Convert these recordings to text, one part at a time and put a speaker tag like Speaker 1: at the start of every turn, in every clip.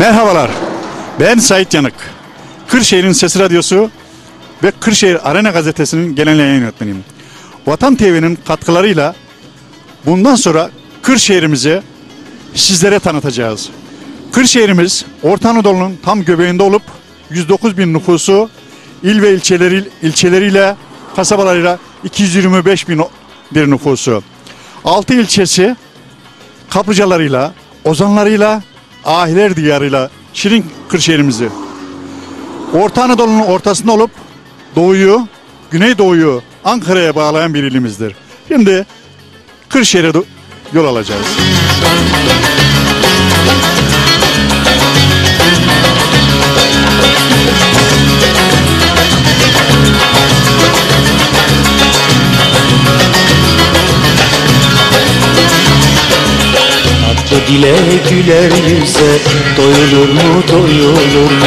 Speaker 1: Merhabalar. Ben Sait Yanık. Kırşehir'in Sesi Radyosu ve Kırşehir Arena Gazetesi'nin genel yayın yönetmeniyim. Vatan TV'nin katkılarıyla bundan sonra Kırşehir'imizi sizlere tanıtacağız. Kırşehir'imiz Orta Anadolu'nun tam göbeğinde olup 109 bin nüfusu il ve ilçeleri, ilçeleriyle kasabalarıyla 225 bin bir nüfusu. 6 ilçesi kaplıcalarıyla, ozanlarıyla, ahiler diyarıyla Şirin Kırşehir'imizi. Orta Anadolu'nun ortasında olup doğuyu, güneydoğuyu Ankara'ya bağlayan bir ilimizdir. Şimdi Kırşehir'e yol alacağız.
Speaker 2: Tatlı dile güler yüze Doyulur mu doyulur mu?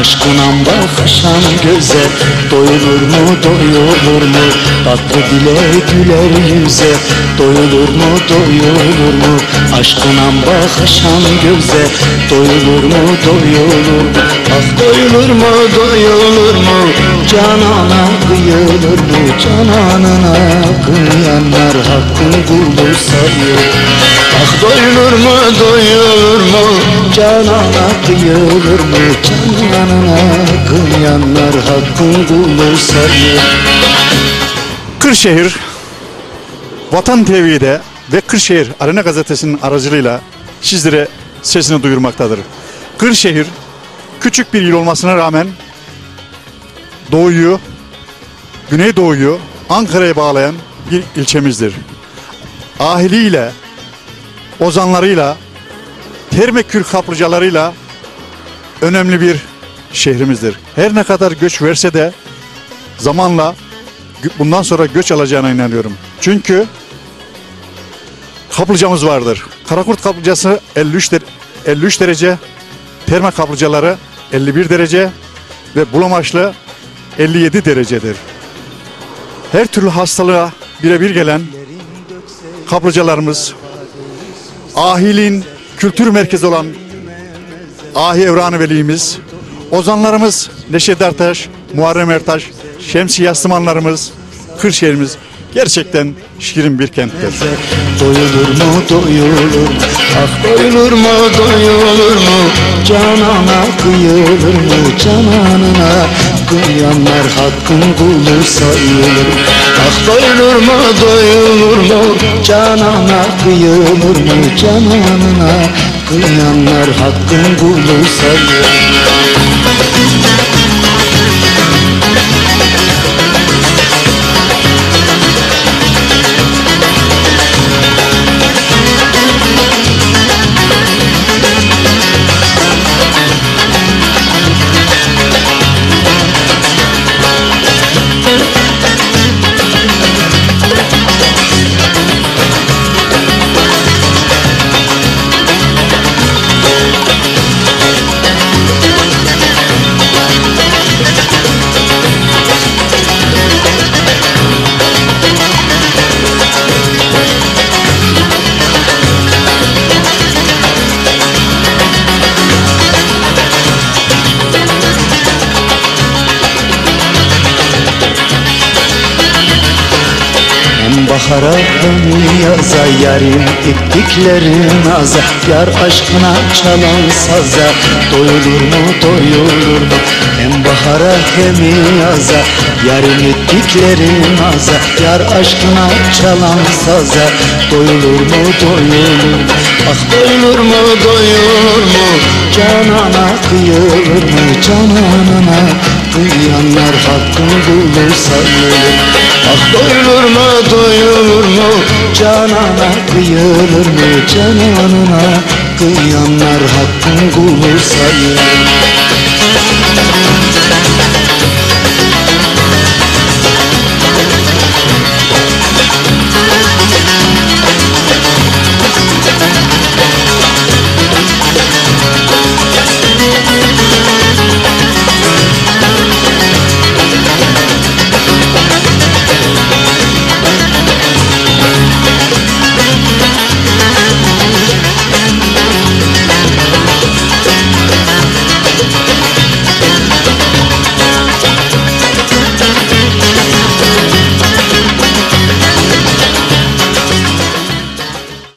Speaker 2: Aşkınan bakışan göze Doyulur mu doyulur mu? Tatlı dile güler yüze Doyulur mu doyulur mu? Aşkınan bakışan göze Doyulur mu doyulur mu? Ah doyulur mu doyulur mu? Canana kıyılır mı Cananına kıyanlar Hakkın kulu sayır Ah doyulur mu doyulur mu? Canana kıyılır mı? Cananına kıyanlar Hakkın kulu sayır
Speaker 1: Kırşehir Vatan TV'de ve Kırşehir Arena Gazetesi'nin aracılığıyla sizlere sesini duyurmaktadır. Kırşehir küçük bir il olmasına rağmen doğuyu, güneydoğuyu Ankara'ya bağlayan bir ilçemizdir. Ahiliyle, ozanlarıyla, termekür kaplıcalarıyla önemli bir şehrimizdir. Her ne kadar göç verse de zamanla bundan sonra göç alacağına inanıyorum. Çünkü kaplıcamız vardır. Karakurt kaplıcası 53 der- 53 derece, terme kaplıcaları 51 derece ve bulamaçlı 57 derecedir. Her türlü hastalığa birebir gelen kaplıcalarımız, ahilin kültür merkezi olan Ahi Evranı Veli'miz, ozanlarımız Neşet Ertaş, Muharrem Ertaş, Şemsi Yastımanlarımız, Kırşehir'imiz gerçekten şirin bir kenttir.
Speaker 2: Doyulur mu doyulur. Mu Ah doyulur mu doyulur mu? Canana kıyılır mı Cananına? Kıyanlar Hakkın kulu sayılır. Ah doyulur mu doyulur mu? Canana kıyılır mı Cananına? Kıyanlar Hakkın kulu sayılır Hem yaza Yarim ettiklerin aza. Yar aşkına çalan saza Doyulur mu doyulur mu? Hem bahara hem yaza Yarim ettiklerin aza. Yar aşkına çalan saza Doyulur mu doyulur mu? Ah doyulur mu doyulur mu? Canana kıyılır mı? Cananına kıyanlar Hakkın kulu sayılır Ah doyulur mu doyulur mu? Canana kıyılır mı? Cananına kıyanlar Hakkın kulu sayılır